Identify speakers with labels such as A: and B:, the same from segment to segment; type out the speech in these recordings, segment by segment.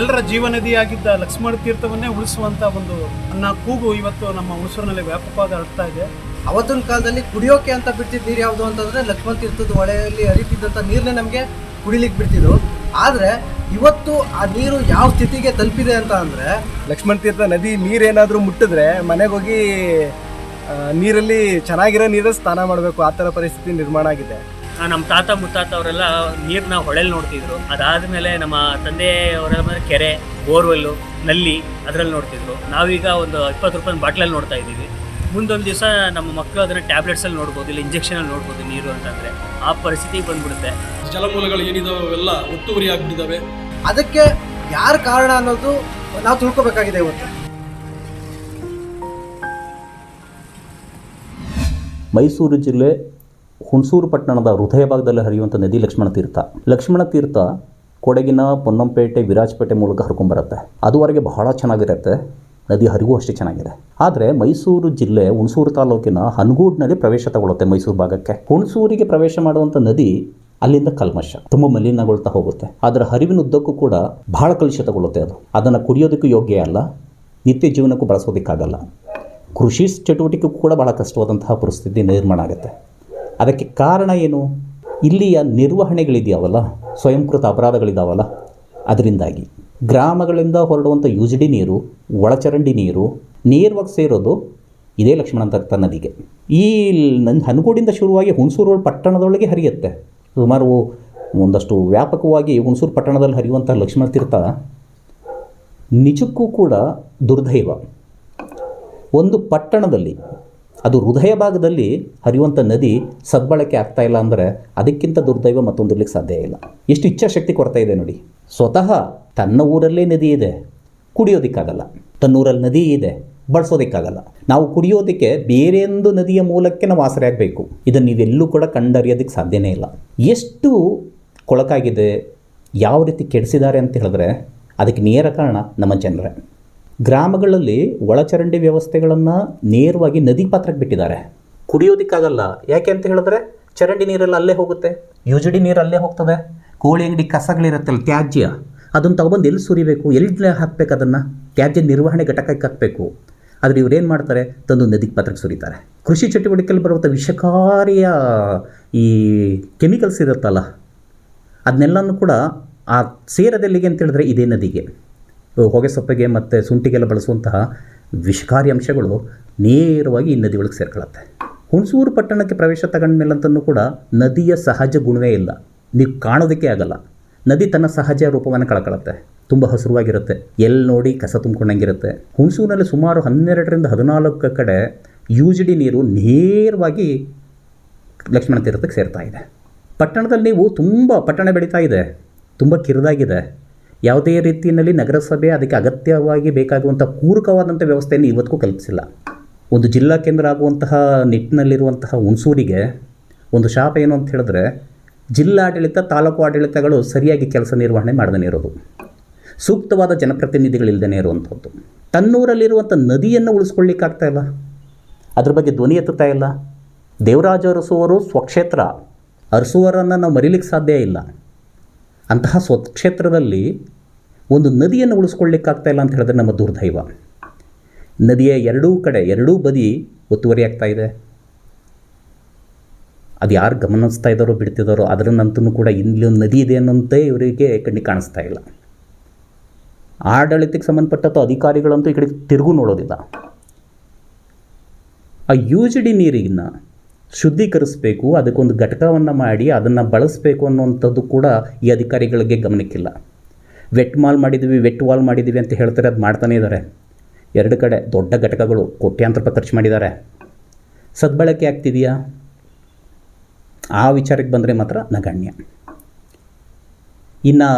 A: ನಮ್ಮೆಲ್ಲರ ಜೀವನದಿಯಾಗಿದ್ದ ಲಕ್ಷ್ಮಣ ತೀರ್ಥವನ್ನೇ ಉಳಿಸುವಂತ ಒಂದು ಅನ್ನ ಕೂಗು ಇವತ್ತು ನಮ್ಮ ಹುಣಸೂರಿನಲ್ಲಿ ವ್ಯಾಪಕವಾಗಿ ಹರಡ್ತಾ ಇದೆ.
B: ಅವತ್ತಿನ ಕಾಲದಲ್ಲಿ ಕುಡಿಯೋಕೆ ಅಂತ ಬಿಡ್ತಿದ್ದ ನೀರು ಯಾವುದು ಅಂತಂದ್ರೆ ಲಕ್ಷ್ಮಣ ತೀರ್ಥದ ಹೊಳೆಯಲ್ಲಿ ಹರಿತಿದ್ದಂಥ ನೀರನ್ನೇ ನಮಗೆ ಕುಡಿಲಿಕ್ಕೆ ಬಿಡ್ತಿದ್ರು ಆದರೆ ಇವತ್ತು ಆ ನೀರು ಯಾವ ಸ್ಥಿತಿಗೆ ತಲುಪಿದೆ ಅಂತ ಅಂದರೆ
C: ಲಕ್ಷ್ಮಣ ತೀರ್ಥ ನದಿ ನೀರೇನಾದರೂ ಮುಟ್ಟಿದ್ರೆ ಮನೆಗೆ ಹೋಗಿ ನೀರಲ್ಲಿ ಚೆನ್ನಾಗಿರೋ ನೀರ ಸ್ನಾನ ಮಾಡಬೇಕು. ಆ ಥರ ಪರಿಸ್ಥಿತಿ ನಿರ್ಮಾಣ ಆಗಿದೆ.
D: ನಮ್ಮ ತಾತ ಮುತ್ತಾತ ಅವರೆಲ್ಲ ನೀರನ್ನ ಹೊಳೆಲಿ ನೋಡ್ತಿದ್ರು. ಅದಾದಮೇಲೆ ನಮ್ಮ ತಂದೆಯವರೆಲ್ಲ ಮೇಲೆ ಕೆರೆ ಬೋರ್ವೆಲ್ಲು ನಲ್ಲಿ ಅದರಲ್ಲಿ ನೋಡ್ತಿದ್ರು. ನಾವೀಗ ಒಂದು ಇಪ್ಪತ್ತು ರೂಪಾಯಿ ಬಾಟ್ಲಲ್ಲಿ ನೋಡ್ತಾ ಇದ್ದೀವಿ. ಮುಂದೊಂದು ದಿವಸ ನಮ್ಮ ಮಕ್ಕಳು ಅದನ್ನು ಟ್ಯಾಬ್ಲೆಟ್ಸಲ್ಲಿ ನೋಡ್ಬೋದು ಇಲ್ಲ ಇಂಜೆಕ್ಷನಲ್ಲಿ ನೋಡ್ಬೋದು ನೀರು ಅಂತಂದರೆ. ಆ ಪರಿಸ್ಥಿತಿ ಬಂದ್ಬಿಡುತ್ತೆ.
E: ಜಲಮೂಲಗಳು ಏನಿದಾವೆ ಅವೆಲ್ಲ ಒತ್ತುವರಿ ಆಗಿಬಿಟ್ಟಿದ್ದಾವೆ
B: ಅದಕ್ಕೆ ಯಾರು ಕಾರಣ ಅನ್ನೋದು ನಾವು ತಿಳ್ಕೊಬೇಕಾಗಿದೆ ಇವತ್ತು.
F: ಮೈಸೂರು ಜಿಲ್ಲೆ ಹುಣಸೂರು ಪಟ್ಟಣದ ಹೃದಯ ಭಾಗದಲ್ಲಿ ಹರಿಯುವಂಥ ನದಿ ಲಕ್ಷ್ಮಣ ತೀರ್ಥ. ಲಕ್ಷ್ಮಣ ತೀರ್ಥ ಕೊಡಗಿನ ಪೊನ್ನಂಪೇಟೆ, ವಿರಾಜಪೇಟೆ ಮೂಲಕ ಹರ್ಕೊಂಬರುತ್ತೆ. ಅದುವರೆಗೆ ಬಹಳ ಚೆನ್ನಾಗಿರುತ್ತೆ. ನದಿ ಹರಿವು ಅಷ್ಟೇ ಚೆನ್ನಾಗಿದೆ. ಆದರೆ ಮೈಸೂರು ಜಿಲ್ಲೆ, ಹುಣಸೂರು ತಾಲೂಕಿನ ಹನಗೂಡಿನಲ್ಲಿ ಪ್ರವೇಶ ತಗೊಳ್ಳುತ್ತೆ ಮೈಸೂರು ಭಾಗಕ್ಕೆ. ಹುಣಸೂರಿಗೆ ಪ್ರವೇಶ ಮಾಡುವಂಥ ನದಿ ಅಲ್ಲಿಂದ ಕಲ್ಮಶ. ತುಂಬ ಮಲಿನಗೊಳ್ತಾ ಹೋಗುತ್ತೆ. ಅದರ ಹರಿವಿನ ಉದ್ದಕ್ಕೂ ಕೂಡ ಬಹಳ ಕಲುಷಿತಗೊಳ್ಳುತ್ತೆ ಅದು. ಅದನ್ನು ಕುಡಿಯೋದಕ್ಕೂ ಯೋಗ್ಯ ಅಲ್ಲ. ನಿತ್ಯ ಜೀವನಕ್ಕೂ ಬಳಸೋದಕ್ಕಾಗಲ್ಲ. ಕೃಷಿ ಚಟುವಟಿಕೆಗೂ ಕೂಡ ಬಹಳ ಕಷ್ಟವಾದಂತಹ ಪರಿಸ್ಥಿತಿ ನಿರ್ಮಾಣ ಆಗುತ್ತೆ. ಅದಕ್ಕೆ ಕಾರಣ ಏನು? ಇಲ್ಲಿಯ ನಿರ್ವಹಣೆಗಳಿದೆಯಾವಲ್ಲ? ಸ್ವಯಂಕೃತ ಅಪರಾಧಗಳಿದಾವಲ್ಲ? ಅದರಿಂದಾಗಿ ಗ್ರಾಮಗಳಿಂದ ಹೊರಡುವಂಥ ಯುಜಿಡಿ ನೀರು, ಒಳಚರಂಡಿ ನೀರು, ನೇರವಾಗಿ ಸೇರೋದು ಇದೇ ಲಕ್ಷ್ಮಣ ತೀರ್ಥ ನದಿಗೆ ಈ ನನ್ನ ಹನಗೋಡಿಂದ ಶುರುವಾಗಿ ಹುಣಸೂರು ಪಟ್ಟಣದೊಳಗೆ ಹರಿಯುತ್ತೆ. ಸುಮಾರು ಒಂದಷ್ಟು ವ್ಯಾಪಕವಾಗಿ ಹುಣಸೂರು ಪಟ್ಟಣದಲ್ಲಿ ಹರಿಯುವಂಥ ಲಕ್ಷ್ಮಣ ತೀರ್ಥ ನಿಜಕ್ಕೂ ಕೂಡ ದುರ್ದೈವ. ಒಂದು ಪಟ್ಟಣದಲ್ಲಿ ಅದು ಹೃದಯ ಭಾಗದಲ್ಲಿ ಹರಿಯುವಂಥ ನದಿ ಸದ್ಬಳಕೆ ಆಗ್ತಾ ಇಲ್ಲ ಅಂದರೆ ಅದಕ್ಕಿಂತ ದುರ್ದೈವ ಮತ್ತೊಂದಿರ್ಲಿಕ್ಕೆ ಸಾಧ್ಯ ಇಲ್ಲ. ಎಷ್ಟು ಇಚ್ಛಾಶಕ್ತಿ ಕೊರತೆ ಇದೆ ನೋಡಿ. ಸ್ವತಃ ತನ್ನ ಊರಲ್ಲೇ ನದಿ ಇದೆ, ಕುಡಿಯೋದಕ್ಕಾಗಲ್ಲ. ತನ್ನೂರಲ್ಲಿ ನದಿ ಇದೆ, ಬಳಸೋದಕ್ಕಾಗಲ್ಲ. ನಾವು ಕುಡಿಯೋದಕ್ಕೆ ಬೇರೆಯೊಂದು ನದಿಯ ಮೂಲಕ್ಕೆ ನಾವು ಆಸರೆ ಆಗಬೇಕು. ಇದನ್ನು ನೀವೆಲ್ಲೂ ಕೂಡ ಕಂಡರಿಯೋದಕ್ಕೆ ಸಾಧ್ಯನೇ ಇಲ್ಲ. ಎಷ್ಟು ಕೊಳಕಾಗಿದೆ, ಯಾವ ರೀತಿ ಕೆಡಿಸಿದ್ದಾರೆ ಅಂತ ಹೇಳಿದ್ರೆ, ಅದಕ್ಕೆ ನೇರ ಕಾರಣ ನಮ್ಮ ಜನರೇ. ಗ್ರಾಮಗಳಲ್ಲಿ ಒಳಚರಂಡಿ ವ್ಯವಸ್ಥೆಗಳನ್ನು ನೇರವಾಗಿ ನದಿ ಪಾತ್ರಕ್ಕೆ ಬಿಟ್ಟಿದ್ದಾರೆ. ಕುಡಿಯೋದಿಕ್ಕಾಗಲ್ಲ. ಯಾಕೆ ಅಂತ ಹೇಳಿದ್ರೆ ಚರಂಡಿ ನೀರೆಲ್ಲ ಅಲ್ಲೇ ಹೋಗುತ್ತೆ. ಯುಜಡಿ ನೀರು ಅಲ್ಲೇ ಹೋಗ್ತದೆ. ಕೋಳಿ ಅಂಗಡಿ ಕಸಗಳಿರುತ್ತಲ್ಲ, ತ್ಯಾಜ್ಯ. ಅದನ್ನು ತಗೊಬಂದು ಎಲ್ಲಿ ಸುರಿಬೇಕು? ಎಲ್ಲಿ ಹಾಕಬೇಕು ಅದನ್ನು? ತ್ಯಾಜ್ಯ ನಿರ್ವಹಣೆ ಘಟಕಕ್ಕೆ ಹಾಕಬೇಕು. ಆದರೆ ಇವ್ರೇನು ಮಾಡ್ತಾರೆ? ತಂದು ನದಿಗೆ ಪಾತ್ರಕ್ಕೆ ಸುರಿತಾರೆ. ಕೃಷಿ ಚಟುವಟಿಕೆಯಲ್ಲಿ ಬರುವಂಥ ವಿಷಕಾರಿಯ ಈ ಕೆಮಿಕಲ್ಸ್ ಇರುತ್ತಲ್ಲ, ಅದನ್ನೆಲ್ಲನೂ ಕೂಡ ಆ ಸೇರದೆಲ್ಲಿಗೆ ಅಂತ ಹೇಳಿದ್ರೆ ಇದೇ ನದಿಗೆ. ಹೊಗೆ ಸೊಪ್ಪೆಗೆ ಮತ್ತು ಶುಂಠಿಗೆಲ್ಲ ಬಳಸುವಂತಹ ವಿಷಕಾರಿ ಅಂಶಗಳು ನೇರವಾಗಿ ಈ ನದಿ ಒಳಗೆ ಸೇರ್ಕೊಳ್ಳುತ್ತೆ. ಹುಣಸೂರು ಪಟ್ಟಣಕ್ಕೆ ಪ್ರವೇಶ ತಗೊಂಡ್ಮೇಲಂತನೂ ಕೂಡ ನದಿಯ ಸಹಜ ಗುಣವೇ ಇಲ್ಲ. ನೀವು ಕಾಣೋದಕ್ಕೆ ಆಗಲ್ಲ. ನದಿ ತನ್ನ ಸಹಜ ರೂಪವನ್ನು ಕಳ್ಕೊಳ್ಳುತ್ತೆ ತುಂಬ ಹಸಿರುವಾಗಿರುತ್ತೆ. ಎಲ್ಲಿ ನೋಡಿ ಕಸ ತುಂಬ್ಕೊಂಡಂಗಿರುತ್ತೆ. ಹುಣಸೂರಿನಲ್ಲಿ ಸುಮಾರು ಹನ್ನೆರಡರಿಂದ ಹದಿನಾಲ್ಕು ಕಡೆ ಯು ಜಿ ಡಿ ನೀರು ನೇರವಾಗಿ ಲಕ್ಷ್ಮಣ ತೀರ್ಥಕ್ಕೆ ಸೇರ್ತಾ ಇದೆ. ಪಟ್ಟಣದಲ್ಲಿ ನೀವು ತುಂಬ, ಪಟ್ಟಣ ಬೆಳೀತಾ ಇದೆ. ತುಂಬ ಕಿರಿದಾಗಿದೆ. ಯಾವುದೇ ರೀತಿಯಲ್ಲಿ ನಗರಸಭೆ ಅದಕ್ಕೆ ಅಗತ್ಯವಾಗಿ ಬೇಕಾಗುವಂಥ ಪೂರಕವಾದಂಥ ವ್ಯವಸ್ಥೆಯನ್ನು ಇವತ್ತಿಗೂ ಕಲ್ಪಿಸಿಲ್ಲ. ಒಂದು ಜಿಲ್ಲಾ ಕೇಂದ್ರ ಆಗುವಂತಹ ನಿಟ್ಟಿನಲ್ಲಿರುವಂತಹ ಹುಣಸೂರಿಗೆ ಒಂದು ಶಾಪ ಏನು ಅಂತ ಹೇಳಿದ್ರೆ ಜಿಲ್ಲಾಡಳಿತ, ತಾಲೂಕು ಆಡಳಿತಗಳು ಸರಿಯಾಗಿ ಕೆಲಸ ನಿರ್ವಹಣೆ ಮಾಡದೇ ಇರೋದು. ಸೂಕ್ತವಾದ ಜನಪ್ರತಿನಿಧಿಗಳಿಲ್ಲದೇ ಇರುವಂಥದ್ದು. ತನ್ನೂರಲ್ಲಿರುವಂಥ ನದಿಯನ್ನು ಉಳಿಸ್ಕೊಳ್ಳಿಕ್ಕಾಗ್ತಾ ಇಲ್ಲ. ಅದ್ರ ಬಗ್ಗೆ ಧ್ವನಿ ಎತ್ತುತ್ತಾ ಇಲ್ಲ. ದೇವರಾಜ ಅರಸುವರು ಸ್ವಕ್ಷೇತ್ರ. ಅರಸುವರನ್ನು ನಾವು ಮರಿಲಿಕ್ಕೆ ಸಾಧ್ಯ ಇಲ್ಲ. ಅಂತಹ ಸ್ವಕ್ಷೇತ್ರದಲ್ಲಿ ಒಂದು ನದಿಯನ್ನು ಉಳಿಸ್ಕೊಳ್ಳಿಕ್ಕಾಗ್ತಾ ಇಲ್ಲ ಅಂತ ಹೇಳಿದ್ರೆ ನಮ್ಮ ದುರ್ದೈವ. ನದಿಯ ಎರಡೂ ಕಡೆ, ಎರಡೂ ಬದಿ ಒತ್ತುವರಿ ಇದೆ. ಅದು ಯಾರು ಗಮನಿಸ್ತಾ ಇದ್ದಾರೋ, ಬಿಡ್ತಿದ್ದಾರೋ ಅದರನ್ನಂತೂ ಕೂಡ ಇಲ್ಲಿ ಒಂದು ನದಿ ಇದೆ ಅನ್ನೋಂತೆ ಇವರಿಗೆ ಕಣ್ಣಿಗೆ ಕಾಣಿಸ್ತಾ ಇಲ್ಲ. ಆಡಳಿತಕ್ಕೆ ಸಂಬಂಧಪಟ್ಟಂಥ ಅಧಿಕಾರಿಗಳಂತೂ ಈ ಕಡೆ ತಿರುಗೂ ನೋಡೋದಿಲ್ಲ. ಆ ಯು ಜಿ ಡಿ ನೀರಿನ ಶುದ್ಧೀಕರಿಸಬೇಕು, ಅದಕ್ಕೊಂದು ಘಟಕವನ್ನು ಮಾಡಿ ಅದನ್ನು ಬಳಸಬೇಕು ಅನ್ನುವಂಥದ್ದು ಕೂಡ ಈ ಅಧಿಕಾರಿಗಳಿಗೆ ಗಮನಕ್ಕಿಲ್ಲ. ವೆಟ್ ಮಾಲ್ ಮಾಡಿದ್ದೀವಿ ವೆಟ್ ವಾಲ್ ಮಾಡಿದ್ದೀವಿ ಅಂತ ಹೇಳ್ತಾರೆ, ಅದು ಮಾಡ್ತಾನೇ ಇದ್ದಾರೆ ಎರಡು ಕಡೆ ದೊಡ್ಡ ಘಟಕಗಳು ಕೋಟ್ಯಾಂತರ ರೂಪಾಯಿ ಖರ್ಚು ಮಾಡಿದ್ದಾರೆ ಸದ್ಬಳಕೆ ಆಗ್ತಿದೆಯಾ? ಆ ವಿಚಾರಕ್ಕೆ ಬಂದರೆ ಮಾತ್ರ ನಗಣ್ಯ. ಇನ್ನು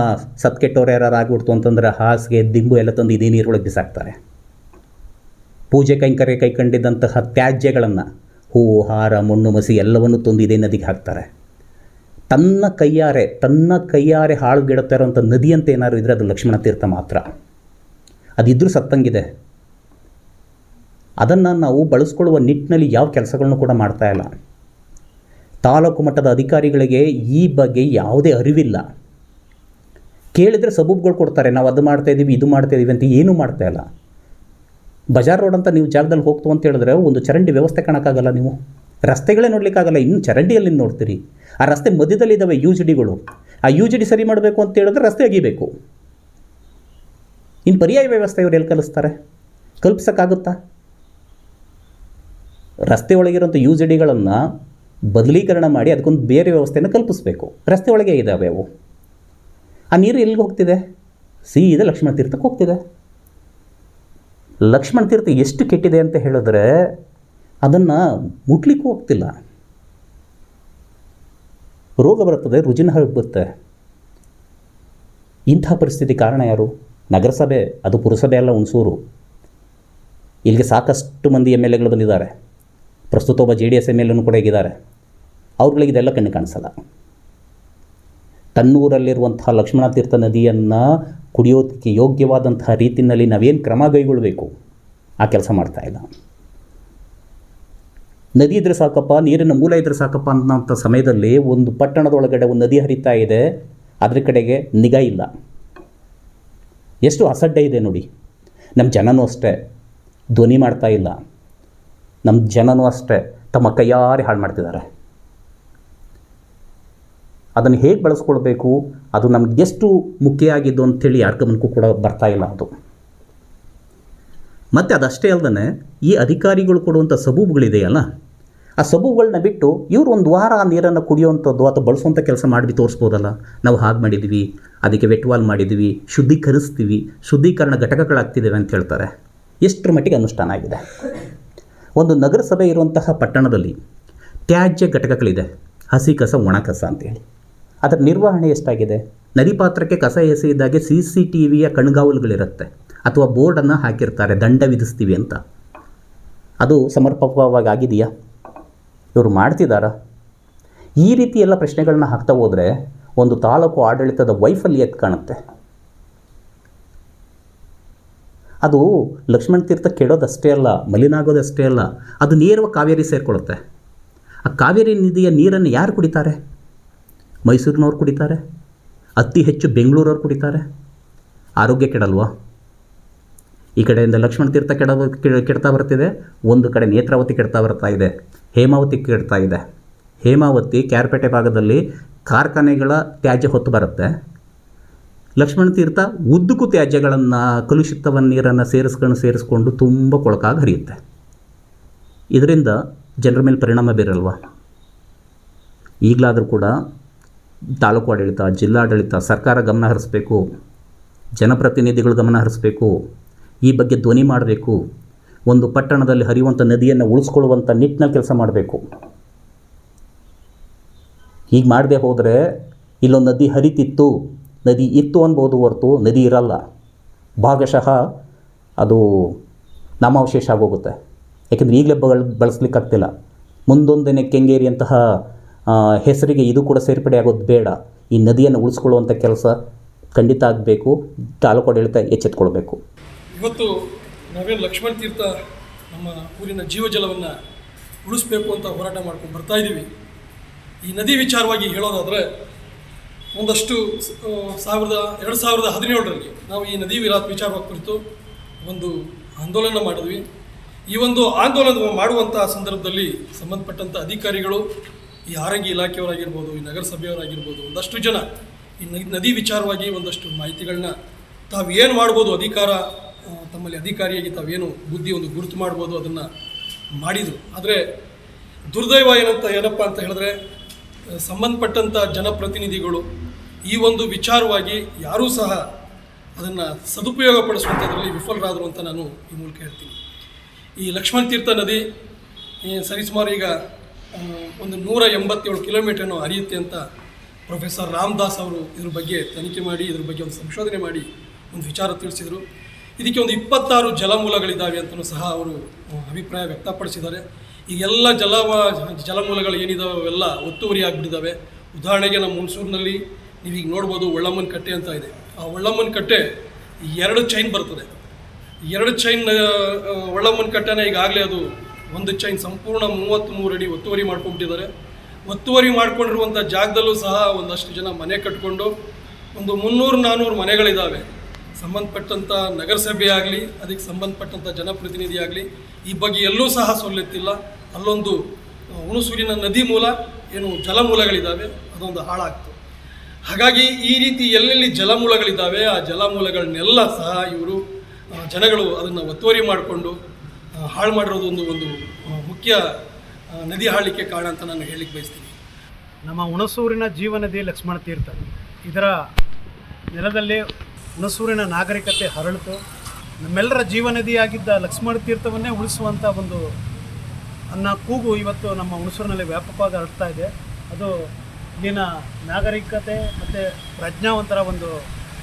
F: ಸತ್ಕೆಟ್ಟವ್ರು ಯಾರು ಆಗ್ಬಿಡ್ತು ಅಂತಂದ್ರೆ ಹಾಸಿಗೆ, ದಿಂಬು ಎಲ್ಲ ತಂದು ಇದೇ ನೀರೊಳಗೆ ಬಿಸಾಕ್ತಾರೆ. ಪೂಜೆ ಕೈಂಕರ್ಯ ಕೈಕೊಂಡಿದ್ದಂತಹ ತ್ಯಾಜ್ಯಗಳನ್ನು ಹೂವು ಹಾರ, ಮಣ್ಣು, ಮಸಿ ಎಲ್ಲವನ್ನು ತಂದು ಇದೇ ನದಿಗೆ ಹಾಕ್ತಾರೆ. ತನ್ನ ಕೈಯಾರೆ ತನ್ನ ಕೈಯಾರೆ ಹಾಳುಗೆಡುತ್ತಾ ಇರೋಂಥ ನದಿ ಅಂತ ಏನಾದ್ರು ಇದ್ದರೆ ಅದು ಲಕ್ಷ್ಮಣ ತೀರ್ಥ ಮಾತ್ರ. ಅದಿದ್ದರೂ ಸತ್ತಂಗಿದೆ. ಅದನ್ನು ನಾವು ಬಳಸ್ಕೊಳ್ಳುವ ನಿಟ್ಟಿನಲ್ಲಿ ಯಾವ ಕೆಲಸಗಳನ್ನು ಕೂಡ ಮಾಡ್ತಾ ಇಲ್ಲ. ತಾಲೂಕು ಮಟ್ಟದ ಅಧಿಕಾರಿಗಳಿಗೆ ಈ ಬಗ್ಗೆ ಯಾವುದೇ ಅರಿವಿಲ್ಲ. ಕೇಳಿದರೆ ಸಬೂಬ್ಗಳು ಕೊಡ್ತಾರೆ, ನಾವು ಅದು ಮಾಡ್ತಾ ಇದ್ದೀವಿ ಇದು ಮಾಡ್ತಾ ಇದ್ದೀವಿ ಅಂತ ಏನೂ ಮಾಡ್ತಾ ಇಲ್ಲ. ಬಜಾರ್ ರೋಡ್ ಅಂತ ನೀವು ಜಾಗದಲ್ಲಿ ಹೋಗ್ತು ಅಂತ ಹೇಳಿದ್ರೆ ಒಂದು ಚರಂಡಿ ವ್ಯವಸ್ಥೆ ಕಾಣೋಕ್ಕಾಗಲ್ಲ ನೀವು? ರಸ್ತೆಗಳೇ ನೋಡಲಿಕ್ಕಾಗಲ್ಲ, ಇನ್ನು ಚರಂಡಿಯಲ್ಲಿ ನೋಡ್ತೀರಿ. ಆ ರಸ್ತೆ ಮಧ್ಯದಲ್ಲಿ ಇದ್ದಾವೆ ಯು ಜಿ ಡಿಗಳು ಆ ಯು ಜಿ ಡಿ ಸರಿ ಮಾಡಬೇಕು ಅಂತ ಹೇಳಿದ್ರೆ ರಸ್ತೆ ಅಗಿಬೇಕು. ಇನ್ನು ಪರ್ಯಾಯ ವ್ಯವಸ್ಥೆ ಇವ್ರು ಎಲ್ಲಿ ಕಲಿಸ್ತಾರೆ? ಕಲ್ಪಿಸೋಕ್ಕಾಗುತ್ತಾ? ರಸ್ತೆ ಒಳಗಿರೋಂಥ ಯು ಜಿ ಡಿಗಳನ್ನು ಬದಲೀಕರಣ ಮಾಡಿ ಅದಕ್ಕೊಂದು ಬೇರೆ ವ್ಯವಸ್ಥೆಯನ್ನು ಕಲ್ಪಿಸಬೇಕು. ರಸ್ತೆ ಒಳಗೆ ಇದ್ದಾವೆ ಅವು. ಆ ನೀರು ಎಲ್ಲಿಗೆ ಹೋಗ್ತಿದೆ? ಸೀದಾ ಲಕ್ಷ್ಮಣ ತೀರ್ಥಕ್ಕೆ ಹೋಗ್ತಿದೆ. ಲಕ್ಷ್ಮಣ ತೀರ್ಥ ಎಷ್ಟು ಕೆಟ್ಟಿದೆ ಅಂತ ಹೇಳಿದ್ರೆ ಅದನ್ನು ಮುಟ್ಲಿಕ್ಕೂ ಹೋಗ್ತಿಲ್ಲ. ರೋಗ ಬರುತ್ತದೆ ರುಜಿನ ಹಬ್ಬುತ್ತೆ ಇಂಥ ಪರಿಸ್ಥಿತಿ ಕಾರಣ ಯಾರು? ನಗರಸಭೆ, ಅದು ಪುರಸಭೆ ಅಲ್ಲ, ಹುಣಸೂರು. ಇಲ್ಲಿಗೆ ಸಾಕಷ್ಟು ಮಂದಿ ಎಂ ಎಲ್ ಎಗಳು ಬಂದಿದ್ದಾರೆ. ಪ್ರಸ್ತುತ ಒಬ್ಬ J D S M L ಕೂಡ ಹೇಗಿದ್ದಾರೆ ಅವ್ರುಗಳಿಗೆ ಇದೆಲ್ಲ ಕಣ್ಣು ಕಾಣಿಸಲ್ಲ. ತನ್ನೂರಲ್ಲಿರುವಂತಹ ಲಕ್ಷ್ಮಣ ತೀರ್ಥ ನದಿಯನ್ನು ಕುಡಿಯೋದಕ್ಕೆ ಯೋಗ್ಯವಾದಂತಹ ರೀತಿಯಲ್ಲಿ ನಾವೇನು ಕ್ರಮ ಕೈಗೊಳ್ಳಬೇಕು ಆ ಕೆಲಸ ಮಾಡ್ತಾ ಇಲ್ಲ ನದಿ ಇದ್ರೆ ಸಾಕಪ್ಪ, ನೀರಿನ ಮೂಲ ಇದ್ರೆ ಸಾಕಪ್ಪ ಅನ್ನೋಂಥ ಸಮಯದಲ್ಲಿ ಒಂದು ಪಟ್ಟಣದೊಳಗಡೆ ಒಂದು ನದಿ ಹರಿತಾ ಇದೆ. ಅದ್ರ ಕಡೆಗೆ ನಿಗಾ ಇಲ್ಲ. ಎಷ್ಟು ಅಸಡ್ಡೆ ಇದೆ ನೋಡಿ. ನಮ್ಮ ಜನನೂ ಅಷ್ಟೇ, ಧ್ವನಿ ಮಾಡ್ತಾ ಇಲ್ಲ. ನಮ್ಮ ಜನನೂ ಅಷ್ಟೇ, ತಮ್ಮ ಕೈಯಾರೆ ಹಾಳು ಮಾಡ್ತಿದ್ದಾರೆ. ಅದನ್ನು ಹೇಗೆ ಬಳಸ್ಕೊಳ್ಬೇಕು? ಅದು ನಮ್ಗೆ ಎಷ್ಟು ಮುಖ್ಯ ಆಗಿದ್ದು ಅಂಥೇಳಿ ಯಾರ ಗಮನಕ್ಕೂ ಕೂಡ ಬರ್ತಾ ಇಲ್ಲ ಅದು. ಮತ್ತು ಅದಷ್ಟೇ ಅಲ್ಲದೆ ಈ ಅಧಿಕಾರಿಗಳು ಕೊಡುವಂಥ ಸಬೂಬುಗಳಿದೆಯಲ್ಲ, ಆ ಸಬೂಬುಗಳನ್ನ ಬಿಟ್ಟು ಇವರು ಒಂದು ವಾರ ಆ ನೀರನ್ನು ಕುಡಿಯುವಂಥದ್ದು ಅಥವಾ ಬಳಸುವಂಥ ಕೆಲಸ ಮಾಡಿ ತೋರಿಸ್ಬೋದಲ್ಲ? ನಾವು ಹಾಗೆ ಮಾಡಿದ್ವಿ ಅದಕ್ಕೆ ವೆಟ್ವಾಲ್ ಮಾಡಿದ್ವಿ ಶುದ್ಧೀಕರಿಸ್ತೀವಿ, ಶುದ್ಧೀಕರಣ ಘಟಕಗಳಾಗ್ತಿದ್ದೇವೆ ಅಂತ ಹೇಳ್ತಾರೆ. ಎಷ್ಟರ ಮಟ್ಟಿಗೆ ಅನುಷ್ಠಾನ ಆಗಿದೆ. ಒಂದು ನಗರಸಭೆ ಇರುವಂತಹ ಪಟ್ಟಣದಲ್ಲಿ ತ್ಯಾಜ್ಯ ಘಟಕಗಳಿದೆ, ಹಸಿ ಕಸ, ಒಣ ಕಸ ಅಂತೇಳಿ. ಅದರ ನಿರ್ವಹಣೆ ಎಷ್ಟಾಗಿದೆ? ನದಿ ಪಾತ್ರಕ್ಕೆ ಕಸ ಎಸೆಯಿದ್ದಾಗೆ ಸಿ ಸಿ ಟಿ ವಿಯ ಕಣ್ಗಾವಲುಗಳಿರುತ್ತೆ. ಅಥವಾ ಬೋರ್ಡನ್ನು ಹಾಕಿರ್ತಾರೆ, ದಂಡ ವಿಧಿಸ್ತೀವಿ ಅಂತ. ಅದು ಸಮರ್ಪಕವಾಗಿ ಆಗಿದೆಯಾ ಇವರು ಮಾಡ್ತಿದ್ದಾರಾ? ಈ ರೀತಿ ಎಲ್ಲ ಪ್ರಶ್ನೆಗಳನ್ನ ಹಾಕ್ತಾ ಹೋದರೆ ಒಂದು ತಾಲೂಕು ಆಡಳಿತದ ವೈಫಲ್ಯ ಕಾಣುತ್ತೆ. ಅದು ಲಕ್ಷ್ಮಣ ತೀರ್ಥ ಕೆಡೋದಷ್ಟೇ ಅಲ್ಲ, ಮಲಿನಾಗೋದಷ್ಟೇ ಅಲ್ಲ, ಅದು ನೇರವಾಗಿ ಕಾವೇರಿ ಸೇರಿಕೊಳ್ಳುತ್ತೆ. ಆ ಕಾವೇರಿ ನದಿಯ ನೀರನ್ನು ಯಾರು ಕುಡಿತಾರೆ? ಮೈಸೂರಿನವ್ರು ಕುಡಿತಾರೆ? ಅತಿ ಹೆಚ್ಚು ಬೆಂಗಳೂರವ್ರು ಕುಡಿತಾರೆ? ಆರೋಗ್ಯ ಕೆಡಲ್ವಾ? ಈ ಕಡೆಯಿಂದ ಲಕ್ಷ್ಮಣ ತೀರ್ಥ ಕೆಡ ಕೆಡ- ಕೆಡ್ತಾ ಬರ್ತಿದೆ. ಒಂದು ಕಡೆ ನೇತ್ರಾವತಿ ಕೆಡ್ತಾ ಬರ್ತಾ ಇದೆ. ಹೇಮಾವತಿ ಕೆಡ್ತಾ ಇದೆ. ಹೇಮಾವತಿ ಕ್ಯಾರ್ಪೇಟೆ ಭಾಗದಲ್ಲಿ ಕಾರ್ಖಾನೆಗಳ ತ್ಯಾಜ್ಯ ಹೊತ್ತು ಬರುತ್ತೆ. ಲಕ್ಷ್ಮಣ ತೀರ್ಥ ಉದ್ದಕ್ಕೂ ತ್ಯಾಜ್ಯಗಳನ್ನು ಕಲುಷಿತವ ನೀರನ್ನು ಸೇರಿಸ್ಕೊಂಡು ಸೇರಿಸ್ಕೊಂಡು ತುಂಬ ಕೊಳಕಾಗಿ ಹರಿಯುತ್ತೆ. ಇದರಿಂದ ಜನರ ಮೇಲೆ ಪರಿಣಾಮ ಬೀರಲ್ವಾ? ಈಗಲಾದರೂ ಕೂಡ ತಾಲೂಕು ಆಡಳಿತ ಜಿಲ್ಲಾಡಳಿತ ಸರ್ಕಾರ ಗಮನ ಹರಿಸ್ಬೇಕು, ಜನಪ್ರತಿನಿಧಿಗಳು ಗಮನ ಹರಿಸ್ಬೇಕು, ಈ ಬಗ್ಗೆ ಧ್ವನಿ ಮಾಡಬೇಕು, ಒಂದು ಪಟ್ಟಣದಲ್ಲಿ ಹರಿಯುವಂಥ ನದಿಯನ್ನು ಉಳಿಸ್ಕೊಳ್ಳುವಂಥ ನಿಟ್ಟಿನಲ್ಲಿ ಕೆಲಸ ಮಾಡಬೇಕು. ಹೀಗೆ ಮಾಡದೆ ಹೋದರೆ ಇಲ್ಲೊಂದು ನದಿ ಹರಿತಿತ್ತು, ನದಿ ಇತ್ತು ಅನ್ಬೋದು ಹೊರತು ನದಿ ಇರಲ್ಲ. ಭಾಗಶಃ ಅದು ನಾಮಾವಶೇಷ ಆಗೋಗುತ್ತೆ. ಯಾಕೆಂದರೆ ಈಗಲೇ ಬಳ, ಬಳಸ್ಲಿಕ್ಕಾಗ್ತಿಲ್ಲ. ಮುಂದೊಂದಿನ ಕೆಂಗೇರಿಯಂತಹ ಹೆಸರಿಗೆ ಇದು ಕೂಡ ಸೇರ್ಪಡೆ ಆಗೋದು ಬೇಡ. ಈ ನದಿಯನ್ನು ಉಳಿಸ್ಕೊಳ್ಳುವಂಥ ಕೆಲಸ ಖಂಡಿತ ಆಗಬೇಕು. ತಾಲೂಕು ಆಡಳಿತ ಎಚ್ಚೆತ್ಕೊಳ್ಬೇಕು.
E: ಇವತ್ತು ನಾವೇ ಲಕ್ಷ್ಮಣ ತೀರ್ಥ ನಮ್ಮ ಊರಿನ ಜೀವಜಲವನ್ನು ಉಳಿಸ್ಬೇಕು ಅಂತ ಹೋರಾಟ ಮಾಡ್ಕೊಂಡು ಬರ್ತಾ ಇದ್ದೀವಿ ಈ ನದಿ ವಿಚಾರವಾಗಿ ಹೇಳೋದಾದರೆ ಒಂದಷ್ಟು ಸಾವಿರದ, ಎರಡು ಸಾವಿರದ ಹದಿನೇಳರಲ್ಲಿ ನಾವು ಈ ನದಿ ವಿರಾ ವಿಚಾರವಾಗಿ ಕುರಿತು ಒಂದು ಆಂದೋಲನ ಮಾಡಿದ್ವಿ. ಈ ಒಂದು ಆಂದೋಲನ ಮಾಡುವಂಥ ಸಂದರ್ಭದಲ್ಲಿ ಸಂಬಂಧಪಟ್ಟಂಥ ಅಧಿಕಾರಿಗಳು ಈ ಆರೋಗ್ಯ ಇಲಾಖೆಯವರಾಗಿರ್ಬೋದು, ಈ ನಗರಸಭೆಯವರಾಗಿರ್ಬೋದು, ಒಂದಷ್ಟು ಜನ ಈ ನದಿ ವಿಚಾರವಾಗಿ ಒಂದಷ್ಟು ಮಾಹಿತಿಗಳನ್ನ ತಾವು ಏನು ಮಾಡ್ಬೋದು, ಅಧಿಕಾರ ತಮ್ಮಲ್ಲಿ ಅಧಿಕಾರಿಯಾಗಿ ತಾವೇನು ಬುದ್ಧಿ ಒಂದು ಗುರುತು ಮಾಡ್ಬೋದು ಅದನ್ನು ಮಾಡಿದರು. ಆದರೆ ದುರ್ದೈವ ಏನಂತ ಏನಪ್ಪ ಅಂತ ಹೇಳಿದ್ರೆ ಸಂಬಂಧಪಟ್ಟಂಥ ಜನಪ್ರತಿನಿಧಿಗಳು ಈ ಒಂದು ವಿಚಾರವಾಗಿ ಯಾರೂ ಸಹ ಅದನ್ನು ಸದುಪಯೋಗ ಪಡಿಸುವಂಥದ್ರಲ್ಲಿ ವಿಫಲರಾದರು ಅಂತ ನಾನು ಈ ಮೂಲಕ ಹೇಳ್ತೀನಿ. ಈ ಲಕ್ಷ್ಮಣ ತೀರ್ಥ ನದಿ ಸರಿಸುಮಾರು ಈಗ ಒಂದು ನೂರ ಎಂಬತ್ತೇಳು ಕಿಲೋಮೀಟರ್ನು ಹರಿಯುತ್ತೆ ಅಂತ ಪ್ರೊಫೆಸರ್ ರಾಮದಾಸ್ ಅವರು ಇದ್ರ ಬಗ್ಗೆ ತನಿಖೆ ಮಾಡಿ, ಇದ್ರ ಬಗ್ಗೆ ಒಂದು ಸಂಶೋಧನೆ ಮಾಡಿ ಒಂದು ವಿಚಾರ ತಿಳಿಸಿದರು. ಇದಕ್ಕೆ ಒಂದು ಇಪ್ಪತ್ತಾರು ಜಲಮೂಲಗಳಿದ್ದಾವೆ ಅಂತಲೂ ಸಹ ಅವರು ಅಭಿಪ್ರಾಯ ವ್ಯಕ್ತಪಡಿಸಿದ್ದಾರೆ. ಈ ಎಲ್ಲ ಜಲವ ಜಲಮೂಲಗಳು ಏನಿದಾವೆ ಅವೆಲ್ಲ ಒತ್ತುವರಿ ಆಗಿಬಿಟ್ಟಿದ್ದಾವೆ. ಉದಾಹರಣೆಗೆ ನಮ್ಮ ಮುನ್ಸೂರಿನಲ್ಲಿ ನೀವೀಗ ನೋಡ್ಬೋದು ಒಳ್ಳಮ್ಮನ ಕಟ್ಟೆ ಅಂತ ಇದೆ. ಆ ಒಳ್ಳಮ್ಮನ ಕಟ್ಟೆ ಎರಡು ಚೈನ್ ಬರ್ತದೆ. ಎರಡು ಚೈನ್ ಒಳ್ಳಮ್ಮನ ಕಟ್ಟೆನ ಈಗಾಗಲೇ ಅದು ಒಂದು ಚೈನ್ ಸಂಪೂರ್ಣ ಮೂವತ್ತ್ಮೂರು ಅಡಿ ಒತ್ತುವರಿ ಮಾಡ್ಕೊಂಡ್ಬಿಟ್ಟಿದ್ದಾರೆ ಒತ್ತುವರಿ ಮಾಡ್ಕೊಂಡಿರುವಂಥ ಜಾಗದಲ್ಲೂ ಸಹ ಒಂದಷ್ಟು ಜನ ಮನೆ ಕಟ್ಕೊಂಡು ಒಂದು ಮುನ್ನೂರು ನಾನ್ನೂರು ಮನೆಗಳಿದ್ದಾವೆ ಸಂಬಂಧಪಟ್ಟಂಥ ನಗರಸಭೆ ಆಗಲಿ, ಅದಕ್ಕೆ ಸಂಬಂಧಪಟ್ಟಂಥ ಜನಪ್ರತಿನಿಧಿ ಆಗಲಿ, ಈ ಬಗ್ಗೆ ಎಲ್ಲೂ ಸಹ ಸೊಲ್ಲೆತ್ತಿಲ್ಲ. ಅಲ್ಲೊಂದು ಹುಣಸೂರಿನ ನದಿ ಮೂಲ, ಏನು ಜಲಮೂಲಗಳಿದ್ದಾವೆ ಅದೊಂದು ಹಾಳಾಗ್ತು. ಹಾಗಾಗಿ ಈ ರೀತಿ ಎಲ್ಲೆಲ್ಲಿ ಜಲಮೂಲಗಳಿದ್ದಾವೆ ಆ ಜಲಮೂಲಗಳನ್ನೆಲ್ಲ ಸಹ ಇವರು ಜನಗಳು ಅದನ್ನು ಒತ್ತುವರಿ ಮಾಡಿಕೊಂಡು ಹಾಳು ಮಾಡಿರೋದು ಒಂದು ಒಂದು ಮುಖ್ಯ ನದಿ ಹಾಳಲಿಕ್ಕೆ ಕಾರಣ ಅಂತ ನಾನು ಹೇಳಲಿಕ್ಕೆ ಬಯಸ್ತೀನಿ.
A: ನಮ್ಮ ಹುಣಸೂರಿನ ಜೀವನದಿ ಲಕ್ಷ್ಮಣ ತೀರ್ಥ, ಇದರ ನೆಲದಲ್ಲಿ ಹುಣಸೂರಿನ ನಾಗರಿಕತೆ ಹರಳಿತು. ನಮ್ಮೆಲ್ಲರ ಜೀವನದಿಯಾಗಿದ್ದ ಲಕ್ಷ್ಮಣ ತೀರ್ಥವನ್ನೇ ಉಳಿಸುವಂಥ ಒಂದು ಅನ್ನ ಕೂಗು ಇವತ್ತು ನಮ್ಮ ಹುಣಸೂರಿನಲ್ಲಿ ವ್ಯಾಪಕವಾಗಿ ಹರಡ್ತಾ ಇದೆ. ಅದು ಇಲ್ಲಿನ ನಾಗರಿಕತೆ ಮತ್ತು ಪ್ರಜ್ಞಾವಂತರ ಒಂದು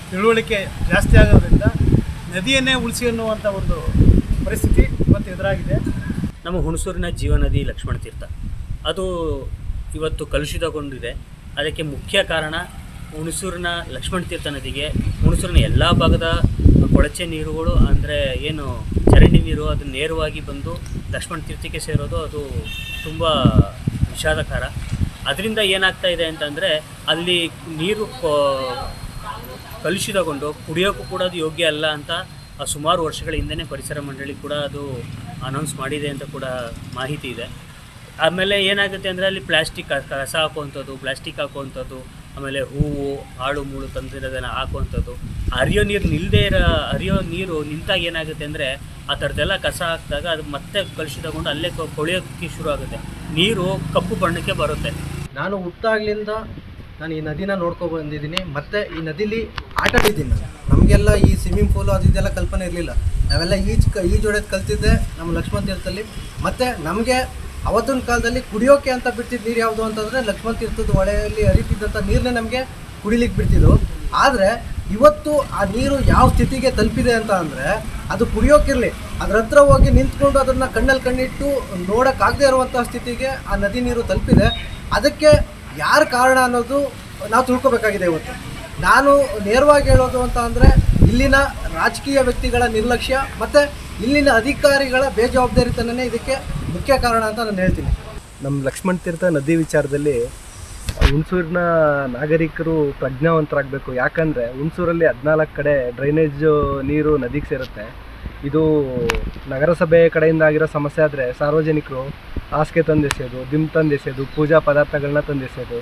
A: ತಿಳುವಳಿಕೆ ಜಾಸ್ತಿ ಆಗೋದ್ರಿಂದ ನದಿಯನ್ನೇ ಉಳಿಸಿ ಅನ್ನುವಂಥ ಒಂದು ಪರಿಸ್ಥಿತಿ ಇವತ್ತು ಎದುರಾಗಿದೆ.
D: ನಮ್ಮ ಹುಣಸೂರಿನ ಜೀವನದಿ ಲಕ್ಷ್ಮಣ ತೀರ್ಥ. ಅದು ಇವತ್ತು ಕಲುಷಿತಗೊಂಡಿದೆ. ಅದಕ್ಕೆ ಮುಖ್ಯ ಕಾರಣ ಹುಣಸೂರಿನ ಲಕ್ಷ್ಮಣ ತೀರ್ಥ ನದಿಗೆ ಹುಣಸೂರಿನ ಎಲ್ಲ ಭಾಗದ ಕೊಳಚೆ ನೀರುಗಳು, ಅಂದರೆ ಏನು ಚರಂಡಿ ನೀರು, ಅದು ನೇರವಾಗಿ ಬಂದು ಲಕ್ಷ್ಮಣ ತೀರ್ಥಕ್ಕೆ ಸೇರೋದು ಅದು ತುಂಬ ವಿಷಾದಕರ. ಅದರಿಂದ ಏನಾಗ್ತಾ ಇದೆ ಅಂತಂದರೆ ಅಲ್ಲಿ ನೀರು ಕಲುಷಿತಗೊಂಡು ಕುಡಿಯೋಕ್ಕೂ ಕೂಡ ಅದು ಯೋಗ್ಯ ಅಲ್ಲ ಅಂತ ಸುಮಾರು ವರ್ಷಗಳ ಹಿಂದೆನೇ ಪರಿಸರ ಮಂಡಳಿ ಕೂಡ ಅದು ಅನೌನ್ಸ್ ಮಾಡಿದೆ ಅಂತ ಕೂಡ ಮಾಹಿತಿ ಇದೆ. ಆಮೇಲೆ ಏನಾಗುತ್ತೆ ಅಂದರೆ ಅಲ್ಲಿ ಪ್ಲಾಸ್ಟಿಕ್ ಕಸ ಹಾಕುವಂಥದ್ದು ಪ್ಲಾಸ್ಟಿಕ್ ಹಾಕುವಂಥದ್ದು, ಆಮೇಲೆ ಹೂವು, ಹಾಳು, ಮೂಳು ತಂದಿರೋದನ್ನು ಹಾಕುವಂಥದ್ದು. ಹರಿಯೋ ನೀರು ನಿಲ್ಲದೆ ಇರೋ, ಹರಿಯೋ ನೀರು ನಿಂತಾಗ ಏನಾಗುತ್ತೆ ಅಂದರೆ ಆ ಥರದ್ದೆಲ್ಲ ಕಸ ಹಾಕಿದಾಗ ಅದು ಮತ್ತೆ ಕಲುಷಿತಗೊಂಡು ಅಲ್ಲೇ ಕೊಳೆಯೋಕ್ಕೆ ಶುರು ಆಗುತ್ತೆ. ನೀರು ಕಪ್ಪು ಬಣ್ಣಕ್ಕೆ ಬರುತ್ತೆ.
B: ನಾನು ಹುಟ್ಟಾಗ್ಲಿಂದ ನಾನು ಈ ನದಿನ ನೋಡ್ಕೊ ಬಂದಿದ್ದೀನಿ. ಮತ್ತೆ ಈ ನದಿಲಿ ಆಟ ಆಡಿದ್ದೀನಿ ನಮಗೆಲ್ಲ ಈ ಸ್ವಿಮ್ಮಿಂಗ್ ಪೂಲು ಅದು ಇದೆಲ್ಲ ಕಲ್ಪನೆ ಇರಲಿಲ್ಲ. ನಾವೆಲ್ಲ ಈಜ್ ಕ ಈಜೊಡೆದು ಕಲ್ತಿದ್ದೆ ನಮ್ಮ ಲಕ್ಷ್ಮಣ ತೀರ್ಥದಲ್ಲಿ. ಮತ್ತು ನಮಗೆ ಅವತ್ತಿನ ಕಾಲದಲ್ಲಿ ಕುಡಿಯೋಕೆ ಅಂತ ಬಿಡ್ತಿದ್ದ ನೀರು ಯಾವುದು ಅಂತಂದರೆ ಲಕ್ಷ್ಮಣ ತೀರ್ಥದ ಹೊಳೆಯಲ್ಲಿ ಹರಿತಿದ್ದಂಥ ನೀರನ್ನೇ ನಮಗೆ ಕುಡಿಲಿಕ್ಕೆ ಬಿಡ್ತಿದ್ರು ಆದರೆ ಇವತ್ತು ಆ ನೀರು ಯಾವ ಸ್ಥಿತಿಗೆ ತಲುಪಿದೆ ಅಂತ ಅಂದರೆ ಅದು ಕುಡಿಯೋಕಿರಲಿ. ಅದ್ರ ಹತ್ರ ಹೋಗಿ ನಿಂತ್ಕೊಂಡು ಅದನ್ನು ಕಣ್ಣಲ್ಲಿ ಕಣ್ಣಿಟ್ಟು ನೋಡೋಕ್ಕಾಗದೇ ಇರುವಂಥ ಸ್ಥಿತಿಗೆ ಆ ನದಿ ನೀರು ತಲುಪಿದೆ. ಅದಕ್ಕೆ ಯಾರು ಕಾರಣ ಅನ್ನೋದು ನಾವು ತಿಳ್ಕೊಬೇಕಾಗಿದೆ ಇವತ್ತು. ನಾನು ನೇರವಾಗಿ ಹೇಳೋದು ಅಂತ ಅಂದರೆ, ಇಲ್ಲಿನ ರಾಜಕೀಯ ವ್ಯಕ್ತಿಗಳ ನಿರ್ಲಕ್ಷ್ಯ ಮತ್ತು ಇಲ್ಲಿನ ಅಧಿಕಾರಿಗಳ ಬೇಜವಾಬ್ದಾರಿತನೇ ಇದಕ್ಕೆ ಮುಖ್ಯ ಕಾರಣ ಅಂತ ನಾನು ಹೇಳ್ತೀನಿ.
C: ನಮ್ಮ ಲಕ್ಷ್ಮಣ ತೀರ್ಥ ನದಿ ವಿಚಾರದಲ್ಲಿ ಹುಣಸೂರಿನ ನಾಗರಿಕರು ಪ್ರಜ್ಞಾವಂತರಾಗಬೇಕು. ಯಾಕಂದರೆ ಹುಣಸೂರಲ್ಲಿ ಹದಿನಾಲ್ಕು ಕಡೆ ಡ್ರೈನೇಜು ನೀರು ನದಿಗೆ ಸೇರುತ್ತೆ. ಇದು ನಗರಸಭೆ ಕಡೆಯಿಂದ ಆಗಿರೋ ಸಮಸ್ಯೆ ಆದರೆ ಸಾರ್ವಜನಿಕರು ಹಾಸಿಗೆ ತಂದೆಸೆಯೋದು ದಿಮ್ ತಂದೆಸೆಯೋದು ಪೂಜಾ ಪದಾರ್ಥಗಳನ್ನ ತಂದೆಸೆಯೋದು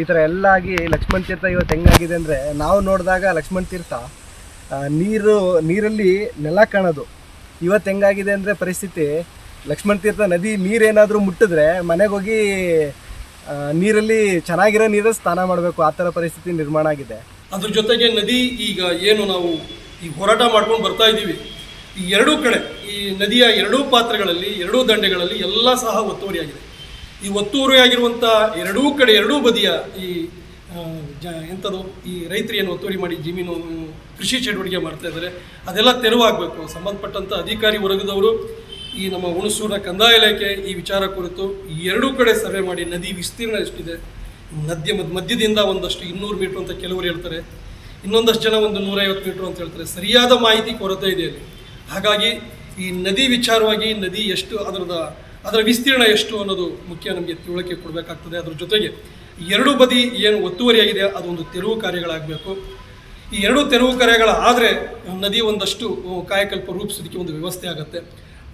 C: ಈ ಥರ ಎಲ್ಲ ಆಗಿ ಲಕ್ಷ್ಮಣ ತೀರ್ಥ ಇವತ್ತು ಹೆಂಗಾಗಿದೆ ಅಂದರೆ ನಾವು ನೋಡಿದಾಗ ಲಕ್ಷ್ಮಣ ತೀರ್ಥ ನೀರು, ನೀರಲ್ಲಿ ನೆಲ ಕಾಣೋದು. ಇವತ್ತು ಹೆಂಗಾಗಿದೆ ಅಂದರೆ ಪರಿಸ್ಥಿತಿ, ಲಕ್ಷ್ಮಣ ತೀರ್ಥ ನದಿ ನೀರೇನಾದರೂ ಮುಟ್ಟಿದ್ರೆ ಮನೆಗೆ ಹೋಗಿ ನೀರಲ್ಲಿ ಚೆನ್ನಾಗಿರೋ ನೀರಲ್ಲಿ ಸ್ನಾನ ಮಾಡಬೇಕು. ಆ ಥರ ಪರಿಸ್ಥಿತಿ ನಿರ್ಮಾಣ ಆಗಿದೆ.
E: ಅದ್ರ ಜೊತೆಗೆ ನದಿ ಈಗ ಏನು ನಾವು ಈ ಹೋರಾಟ ಮಾಡ್ಕೊಂಡು ಬರ್ತಾ ಇದ್ದೀವಿ. ಈ ಎರಡೂ ಕಡೆ, ಈ ನದಿಯ ಎರಡೂ ಪಾತ್ರಗಳಲ್ಲಿ, ಎರಡೂ ದಂಡೆಗಳಲ್ಲಿ ಎಲ್ಲ ಸಹ ಒತ್ತುವರಿಯಾಗಿದೆ. ಈ ಒತ್ತುವರಿಯಾಗಿರುವಂಥ ಎರಡೂ ಕಡೆ, ಎರಡೂ ಬದಿಯ ಈ ಜ ಎಂಥದ್ದು ಈ ರೈತರಿಯನ್ನು ಒತ್ತುವರಿ ಮಾಡಿ ಜಮೀನು ಕೃಷಿ ಚಟುವಟಿಕೆ ಮಾಡ್ತಾ ಇದ್ದಾರೆ. ಅದೆಲ್ಲ ತೆರವಾಗಬೇಕು. ಸಂಬಂಧಪಟ್ಟಂಥ ಅಧಿಕಾರಿ ವರ್ಗದವರು ಈ ನಮ್ಮ ಹುಣಸೂರಿನ ಕಂದಾಯ ಇಲಾಖೆ ಈ ವಿಚಾರ ಕುರಿತು ಎರಡೂ ಕಡೆ ಸರ್ವೆ ಮಾಡಿ ನದಿ ವಿಸ್ತೀರ್ಣ ಎಷ್ಟಿದೆ, ಮಧ್ಯ, ಮಧ್ಯದಿಂದ ಒಂದಷ್ಟು ಇನ್ನೂರು ಮೀಟ್ರ್ ಅಂತ ಕೆಲವರು ಹೇಳ್ತಾರೆ. ಇನ್ನೊಂದಷ್ಟು ಜನ ಒಂದು ನೂರೈವತ್ತು ಮೀಟ್ರ್ ಅಂತ ಹೇಳ್ತಾರೆ. ಸರಿಯಾದ ಮಾಹಿತಿ ಕೊರತೆ ಇದೆ ಅಲ್ಲಿ. ಹಾಗಾಗಿ ಈ ನದಿ ವಿಚಾರವಾಗಿ ನದಿ ಎಷ್ಟು, ಅದರದ, ಅದರ ವಿಸ್ತೀರ್ಣ ಎಷ್ಟು ಅನ್ನೋದು ಮುಖ್ಯ ನಮಗೆ ತಿಳುವಳಿಕೆ ಕೊಡಬೇಕಾಗ್ತದೆ. ಅದರ ಜೊತೆಗೆ ಎರಡು ಬದಿ ಏನು ಒತ್ತುವರಿಯಾಗಿದೆ, ಅದೊಂದು ತೆರವು ಕಾರ್ಯಗಳಾಗಬೇಕು. ಈ ಎರಡೂ ತೆರವು ಕಾರ್ಯಗಳ ಆದರೆ ನದಿ ಒಂದಷ್ಟು ಕಾಯಕಲ್ಪ ರೂಪಿಸೋದಕ್ಕೆ ಒಂದು ವ್ಯವಸ್ಥೆ ಆಗುತ್ತೆ.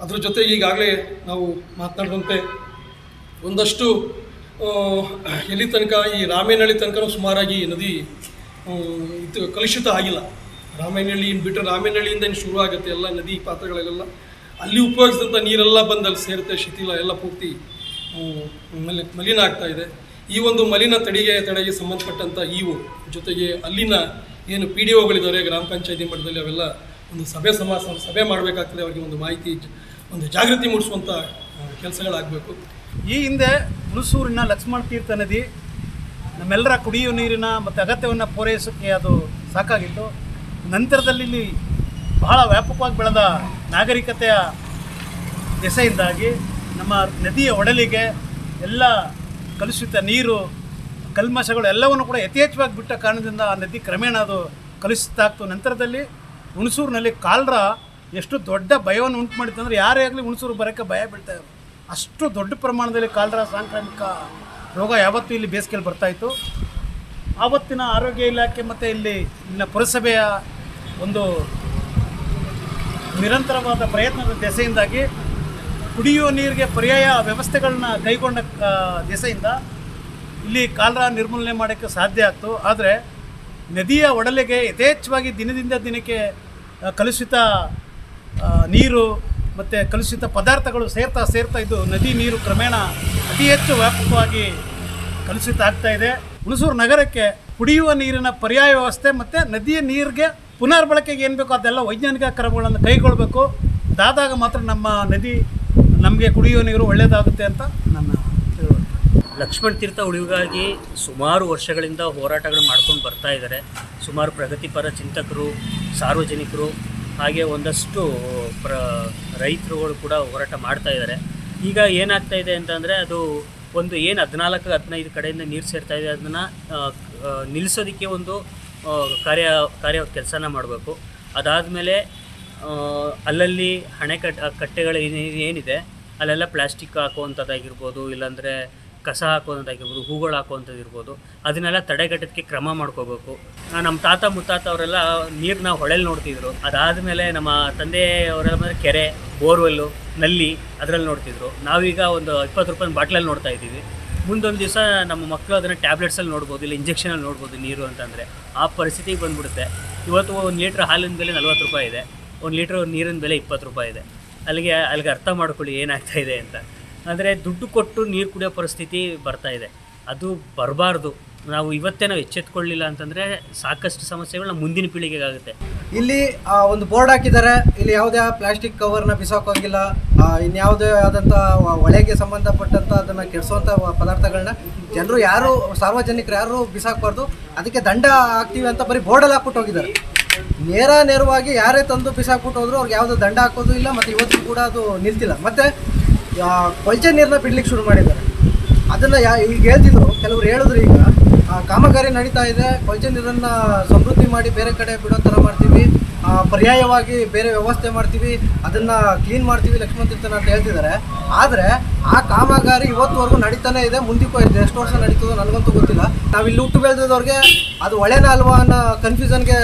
E: ಅದರ ಜೊತೆಗೆ ಈಗಾಗಲೇ ನಾವು ಮಾತನಾಡಿದಂತೆ ಒಂದಷ್ಟು ಎಲ್ಲಿ ತನಕ ಈ ರಾಮೇನಹಳ್ಳಿ ತನಕ ಸುಮಾರಾಗಿ ನದಿ ಕಲುಷಿತ ಆಗಿಲ್ಲ. ಇನ್ನು ಬಿಟ್ಟರೆ ರಾಮಾಯಣಹಳ್ಳಿಯಿಂದ ಶುರು ಆಗುತ್ತೆ? ಎಲ್ಲ ನದಿ ಪಾತ್ರಗಳೆಲ್ಲ ಅಲ್ಲಿ ಉಪಯೋಗಿಸಿದಂಥ ನೀರೆಲ್ಲ ಬಂದು ಅಲ್ಲಿ ಸೇರುತ್ತೆ, ಶಿಥಿಲ ಎಲ್ಲ ಪೂರ್ತಿ ಮಲಿ, ಮಲಿನ ಆಗ್ತಾ ಇದೆ. ಈ ಒಂದು ಮಲಿನ ತಡೆಗೆ ತಡೆಗೆ ಸಂಬಂಧಪಟ್ಟಂಥ ಇವು ಜೊತೆಗೆ ಅಲ್ಲಿನ ಏನು ಪಿ ಡಿ ಒಗಳಿದ್ದಾರೆ ಗ್ರಾಮ ಪಂಚಾಯತಿ ಮಟ್ಟದಲ್ಲಿ ಅವೆಲ್ಲ ಒಂದು ಸಭೆ ಸಮಾಸ, ಸಭೆ ಮಾಡಬೇಕಾಗ್ತದೆ. ಅವರಿಗೆ ಒಂದು ಮಾಹಿತಿ, ಒಂದು ಜಾಗೃತಿ ಮೂಡಿಸುವಂಥ ಕೆಲಸಗಳಾಗಬೇಕು.
A: ಈ ಹಿಂದೆ ಹುಣಸೂರಿನ ಲಕ್ಷ್ಮಣ ತೀರ್ಥ ನದಿ ನಮ್ಮೆಲ್ಲರ ಕುಡಿಯುವ ನೀರಿನ ಮತ್ತು ಅಗತ್ಯವನ್ನು ಪೂರೈಸೋಕ್ಕೆ ಅದು ಸಾಕಾಗಿತ್ತು. ನಂತರದಲ್ಲಿ ಇಲ್ಲಿ ಬಹಳ ವ್ಯಾಪಕವಾಗಿ ಬೆಳೆದ ನಾಗರಿಕತೆಯ ದೆಸೆಯಿಂದಾಗಿ ನಮ್ಮ ನದಿಯ ಒಡಲಿಗೆ ಎಲ್ಲ ಕಲುಷಿತ ನೀರು, ಕಲ್ಮಶಗಳು ಎಲ್ಲವನ್ನು ಕೂಡ ಯಥೇಚ್ಛವಾಗಿ ಬಿಟ್ಟ ಕಾರಣದಿಂದ ಆ ನದಿ ಕ್ರಮೇಣ ಅದು ಕಲುಷಿತ ಆಗ್ತು. ನಂತರದಲ್ಲಿ ಹುಣಸೂರಿನಲ್ಲಿ ಕಾಲ್ರ ಎಷ್ಟು ದೊಡ್ಡ ಭಯವನ್ನು ಉಂಟು ಮಾಡಿತ್ತು ಅಂದರೆ ಯಾರೇ ಆಗಲಿ ಹುಣಸೂರು ಬರೋಕ್ಕೆ ಭಯ ಬೀಳ್ತಾ ಅಷ್ಟು ದೊಡ್ಡ ಪ್ರಮಾಣದಲ್ಲಿ ಕಾಲ್ರ ಸಾಂಕ್ರಾಮಿಕ ರೋಗ ಯಾವತ್ತೂ ಇಲ್ಲಿ ಬೇಸಿಗೆಯಲ್ಲಿ ಬರ್ತಾಯಿತ್ತು ಆವತ್ತಿನ ಆರೋಗ್ಯ ಇಲಾಖೆ ಮತ್ತು ಇಲ್ಲಿ ಇಲ್ಲಿನ ಪುರಸಭೆಯ ಒಂದು ನಿರಂತರವಾದ ಪ್ರಯತ್ನದ ದೆಸೆಯಿಂದಾಗಿ ಕುಡಿಯುವ ನೀರಿಗೆ ಪರ್ಯಾಯ ವ್ಯವಸ್ಥೆಗಳನ್ನ ಕೈಗೊಂಡ ದೆಸೆಯಿಂದ ಇಲ್ಲಿ ಕಾಲರ ನಿರ್ಮೂಲನೆ ಮಾಡೋಕ್ಕೆ ಸಾಧ್ಯ ಆಗ್ತು. ಆದರೆ ನದಿಯ ಒಡಲೆಗೆ ಯಥೇಚ್ಛವಾಗಿ ದಿನದಿಂದ ದಿನಕ್ಕೆ ಕಲುಷಿತ ನೀರು ಮತ್ತು ಕಲುಷಿತ ಪದಾರ್ಥಗಳು ಸೇರ್ತಾ ಸೇರ್ತಾ ಇದ್ದು ನದಿ ನೀರು ಕ್ರಮೇಣ ಅತಿ ಹೆಚ್ಚು ವ್ಯಾಪಕವಾಗಿ ಕಲುಷಿತ ಇದೆ. ಹುಣಸೂರು ನಗರಕ್ಕೆ ಕುಡಿಯುವ ನೀರಿನ ಪರ್ಯಾಯ ವ್ಯವಸ್ಥೆ ಮತ್ತು ನದಿಯ ನೀರಿಗೆ ಪುನರ್ಬಳಕೆಗೆ ಏನು ಬೇಕೋ ಅದೆಲ್ಲ ವೈಜ್ಞಾನಿಕ ಕ್ರಮಗಳನ್ನು ಕೈಗೊಳ್ಳಬೇಕು ಅದಾದಾಗ ಮಾತ್ರ ನಮ್ಮ ನದಿ ನಮಗೆ ಕುಡಿಯುವ ನೀರು ಒಳ್ಳೆಯದಾಗುತ್ತೆ ಅಂತ ನನ್ನ
D: ಲಕ್ಷ್ಮಣ ತೀರ್ಥ ಉಳಿವಿಗಾಗಿ ಸುಮಾರು ವರ್ಷಗಳಿಂದ ಹೋರಾಟಗಳು ಮಾಡ್ಕೊಂಡು ಬರ್ತಾ ಇದ್ದಾರೆ. ಸುಮಾರು ಪ್ರಗತಿಪರ ಚಿಂತಕರು, ಸಾರ್ವಜನಿಕರು, ಹಾಗೆ ಒಂದಷ್ಟು ಪ್ರ ರೈತರುಗಳು ಕೂಡ ಹೋರಾಟ ಮಾಡ್ತಾ ಇದ್ದಾರೆ. ಈಗ ಏನಾಗ್ತಾ ಇದೆ ಅಂತಂದರೆ ಅದು ಒಂದು ಏನು ಹದಿನಾಲ್ಕು, ಹದಿನೈದು ಕಡೆಯಿಂದ ನೀರು ಸೇರ್ತಾ ಇದೆ, ಅದನ್ನು ನಿಲ್ಲಿಸೋದಕ್ಕೆ ಒಂದು ಕಾರ್ಯ ಕಾರ್ಯ ಕೆಲಸನ ಮಾಡಬೇಕು. ಅದಾದಮೇಲೆ ಅಲ್ಲಲ್ಲಿ ಹಣೆ ಕಟ್ಟೆಗಳು ಏನ್- ಏನಿದೆ, ಅಲ್ಲೆಲ್ಲ ಪ್ಲಾಸ್ಟಿಕ್ ಹಾಕುವಂಥದ್ದಾಗಿರ್ಬೋದು ಇಲ್ಲಾಂದರೆ ಕಸ ಹಾಕೋದಾಗಿರ್ಬೋದು ಹೂಗಳು ಹಾಕುವಂಥದ್ದು ಇರ್ಬೋದು, ಅದನ್ನೆಲ್ಲ ತಡೆಗಟ್ಟೋದಕ್ಕೆ ಕ್ರಮ ಮಾಡ್ಕೋಬೇಕು. ನಮ್ಮ ತಾತ ಮುತ್ತಾತ ಅವರೆಲ್ಲ ನೀರನ್ನ ಹೊಳೆಲಿ ನೋಡ್ತಿದ್ರು. ಅದಾದಮೇಲೆ ನಮ್ಮ ತಂದೆಯವರೆಲ್ಲ ಬಂದರೆ ಕೆರೆ, ಬೋರ್ವೆಲ್ಲು, ನಲ್ಲಿ ಅದರಲ್ಲಿ ನೋಡ್ತಿದ್ರು. ನಾವೀಗ ಒಂದು ಇಪ್ಪತ್ತು ರೂಪಾಯಿ ಬಾಟ್ಲಲ್ಲಿ ನೋಡ್ತಾ ಇದ್ದೀವಿ. ಮುಂದೊಂದು ದಿವಸ ನಮ್ಮ ಮಕ್ಕಳು ಅದನ್ನು ಟ್ಯಾಬ್ಲೆಟ್ಸಲ್ಲಿ ನೋಡ್ಬೋದು, ಇಲ್ಲ ಇಂಜೆಕ್ಷನಲ್ಲಿ ನೋಡ್ಬೋದು ನೀರು ಅಂತಂದರೆ. ಆ ಪರಿಸ್ಥಿತಿಗೆ ಬಂದ್ಬಿಡುತ್ತೆ. ಇವತ್ತು ಒಂದು ಲೀಟ್ರ್ ಹಾಲಿನ ಬೆಲೆ ನಲ್ವತ್ತು ರೂಪಾಯಿ ಇದೆ. ಒಂದು ಲೀಟ್ರ್ ನೀರಿನ ಬೆಲೆ ಇಪ್ಪತ್ತು ರೂಪಾಯಿ ಇದೆ. ಅಲ್ಲಿಗೆ ಅಲ್ಲಿಗೆ ಅರ್ಥ ಮಾಡ್ಕೊಳ್ಳಿ ಏನಾಗ್ತಾ ಇದೆ ಅಂತ. ಅಂದರೆ ದುಡ್ಡು ಕೊಟ್ಟು ನೀರು ಕುಡಿಯೋ ಪರಿಸ್ಥಿತಿ ಬರ್ತಾ ಇದೆ. ಅದು ಬರಬಾರ್ದು. ನಾವು ಇವತ್ತೇ ನಾವು ಎಚ್ಚೆತ್ಕೊಳ್ಳಿಲ್ಲ ಅಂತಂದರೆ ಸಾಕಷ್ಟು ಸಮಸ್ಯೆಗಳು ಮುಂದಿನ ಪೀಳಿಗೆಗಾಗುತ್ತೆ.
B: ಇಲ್ಲಿ ಒಂದು ಬೋರ್ಡ್ ಹಾಕಿದ್ದಾರೆ. ಇಲ್ಲಿ ಯಾವುದೇ ಪ್ಲಾಸ್ಟಿಕ್ ಕವರ್ನ ಬಿಸಾಕೋಗಿಲ್ಲ ಇನ್ಯಾವುದೇ ಆದಂಥ ಹೊಳೆಗೆ ಸಂಬಂಧಪಟ್ಟಂಥ ಅದನ್ನು ಕೆಡಿಸುವಂಥ ಪದಾರ್ಥಗಳನ್ನ ಜನರು ಯಾರು, ಸಾರ್ವಜನಿಕರು ಯಾರು ಬಿಸಾಕಬಾರ್ದು. ಅದಕ್ಕೆ ದಂಡ ಹಾಕ್ತೀವಿ ಅಂತ ಬರೀ ಬೋರ್ಡಲ್ಲಿ ಹಾಕ್ಬಿಟ್ಟು ಹೋಗಿದ್ದಾರೆ. ನೇರ ನೇರವಾಗಿ ಯಾರೇ ತಂದು ಬಿಸಾಕ್ಬಿಟ್ಟು ಹೋದ್ರು ಅವ್ರಿಗೆ ಯಾವುದೋ ದಂಡ ಹಾಕೋದು ಇಲ್ಲ. ಮತ್ತು ಇವತ್ತು ಕೂಡ ಅದು ನಿಲ್ತಿಲ್ಲ. ಮತ್ತು ಕೊಳಚೆ ನೀರನ್ನ ಬಿಡ್ಲಿಕ್ಕೆ ಶುರು ಮಾಡಿದ್ದಾರೆ. ಅದನ್ನು ಯಾ, ಈಗ ಹೇಳ್ತಿದ್ರು, ಕೆಲವರು ಹೇಳಿದ್ರು ಈಗ ಕಾಮಗಾರಿ ನಡೀತಾ ಇದೆ ಕೊಳಚೆ ನೀರನ್ನು ಸಮೃದ್ಧಿ ಮಾಡಿ ಬೇರೆ ಕಡೆ ಬಿಡೋ ಥರ ಮಾಡ್ತೀವಿ ಪರ್ಯಾಯವಾಗಿ ಬೇರೆ ವ್ಯವಸ್ಥೆ ಮಾಡ್ತೀವಿ, ಅದನ್ನು ಕ್ಲೀನ್ ಮಾಡ್ತೀವಿ ಲಕ್ಷ್ಮಣ ತೀರ್ಥನ ಅಂತ ಹೇಳ್ತಿದ್ದಾರೆ. ಆದರೆ, ಆ ಕಾಮಗಾರಿ ಇವತ್ತುವರೆಗೂ ನಡೀತಾನೆ ಇದೆ, ಮುಂದಕ್ಕೂ ಇದೆ, ಎಷ್ಟು ವರ್ಷ ನಡೀತದೋ ನನಗಂತೂ ಗೊತ್ತಿಲ್ಲ. ನಾವು ಇಲ್ಲಿ ಹುಟ್ಟು ಬೆಳೆದವ್ರಿಗೆ ಅದು ಒಳ್ಳೆನ ಅಲ್ವಾ ಅನ್ನೋ ಕನ್ಫ್ಯೂಷನ್ಗೆ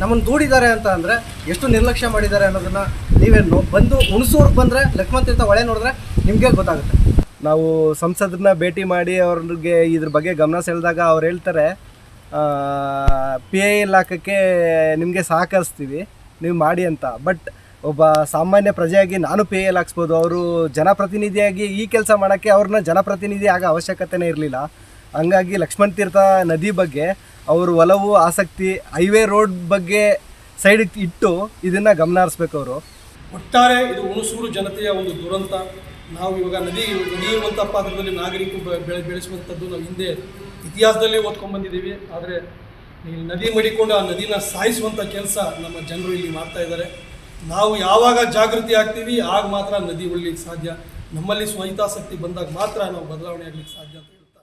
B: ನಮ್ಮನ್ನು ದೂಡಿದ್ದಾರೆ ಅಂತ ಅಂದರೆ, ಎಷ್ಟು ನಿರ್ಲಕ್ಷ್ಯ ಮಾಡಿದ್ದಾರೆ ಅನ್ನೋದನ್ನು ನೀವೇನು ಬಂದು ಹುಣಸೂರ್ಗೆ ಬಂದರೆ ಲಕ್ಷ್ಮಣ ತೀರ್ಥ ಹೊಳೆ ನೋಡಿದ್ರೆ ನಿಮಗೆ ಗೊತ್ತಾಗುತ್ತೆ.
C: ನಾವು ಸಂಸದರನ್ನ ಭೇಟಿ ಮಾಡಿ ಅವ್ರಿಗೆ ಇದ್ರ ಬಗ್ಗೆ ಗಮನ ಸೆಳೆದಾಗ ಅವ್ರು ಹೇಳ್ತಾರೆ ಪಿ ಐ ಎಲ್ ಹಾಕೋಕ್ಕೆ ನಿಮಗೆ ಸಹಕರಿಸ್ತೀವಿ, ನೀವು ಮಾಡಿ ಅಂತ. ಬಟ್ ಒಬ್ಬ ಸಾಮಾನ್ಯ ಪ್ರಜೆಯಾಗಿ ನಾನು ಪಿ ಎಲ್ ಹಾಕ್ಸ್ಬೋದು ಅವರು ಜನಪ್ರತಿನಿಧಿಯಾಗಿ ಈ ಕೆಲಸ ಮಾಡೋಕ್ಕೆ ಅವ್ರನ್ನ ಜನಪ್ರತಿನಿಧಿ ಆಗೋ ಅವಶ್ಯಕತೆನೇ ಇರಲಿಲ್ಲ. ಹಂಗಾಗಿ ಲಕ್ಷ್ಮಣ ತೀರ್ಥ ನದಿ ಬಗ್ಗೆ ಅವರು ಒಲವು, ಆಸಕ್ತಿ, ಹೈವೇ ರೋಡ್ ಬಗ್ಗೆ ಸೈಡ್ ಇಟ್ಟು ಇದನ್ನು ಗಮನ ಹರಿಸ್ಬೇಕು ಅವರು.
E: ಒಟ್ಟಾರೆ ಇದು ಹುಣಸೂರು ಜನತೆಯ ಒಂದು ದುರಂತ. ನಾವು ಇವಾಗ ನದಿ ನದಿ ಇರುವಂಥ ಪಾತ್ರದಲ್ಲಿ ನಾಗರಿಕರು ಬೆಳೆ ಬೆಳೆಸುವಂಥದ್ದು ನಾವು ಹಿಂದೆ ಇತಿಹಾಸದಲ್ಲೇ ಓದ್ಕೊಂಡ್ಬಂದಿದ್ದೀವಿ ಆದರೆ ಈ ನದಿ ಮಡಿಕೊಂಡು ಆ ನದಿನ ಸಾಯಿಸುವಂಥ ಕೆಲಸ ನಮ್ಮ ಜನರು ಇಲ್ಲಿ ಮಾಡ್ತಾ ಇದ್ದಾರೆ. ನಾವು ಯಾವಾಗ ಜಾಗೃತಿ ಆಗ್ತೀವಿ, ಆಗ ಮಾತ್ರ ನದಿ ಉಳಿಲಿಕ್ಕೆ ಸಾಧ್ಯ. ನಮ್ಮಲ್ಲಿ ಸ್ವಹಿತಾಸಕ್ತಿ ಬಂದಾಗ ಮಾತ್ರ ನಾವು ಬದಲಾವಣೆ ಆಗಲಿಕ್ಕೆ ಸಾಧ್ಯ ಅಂತ ಹೇಳ್ತಾ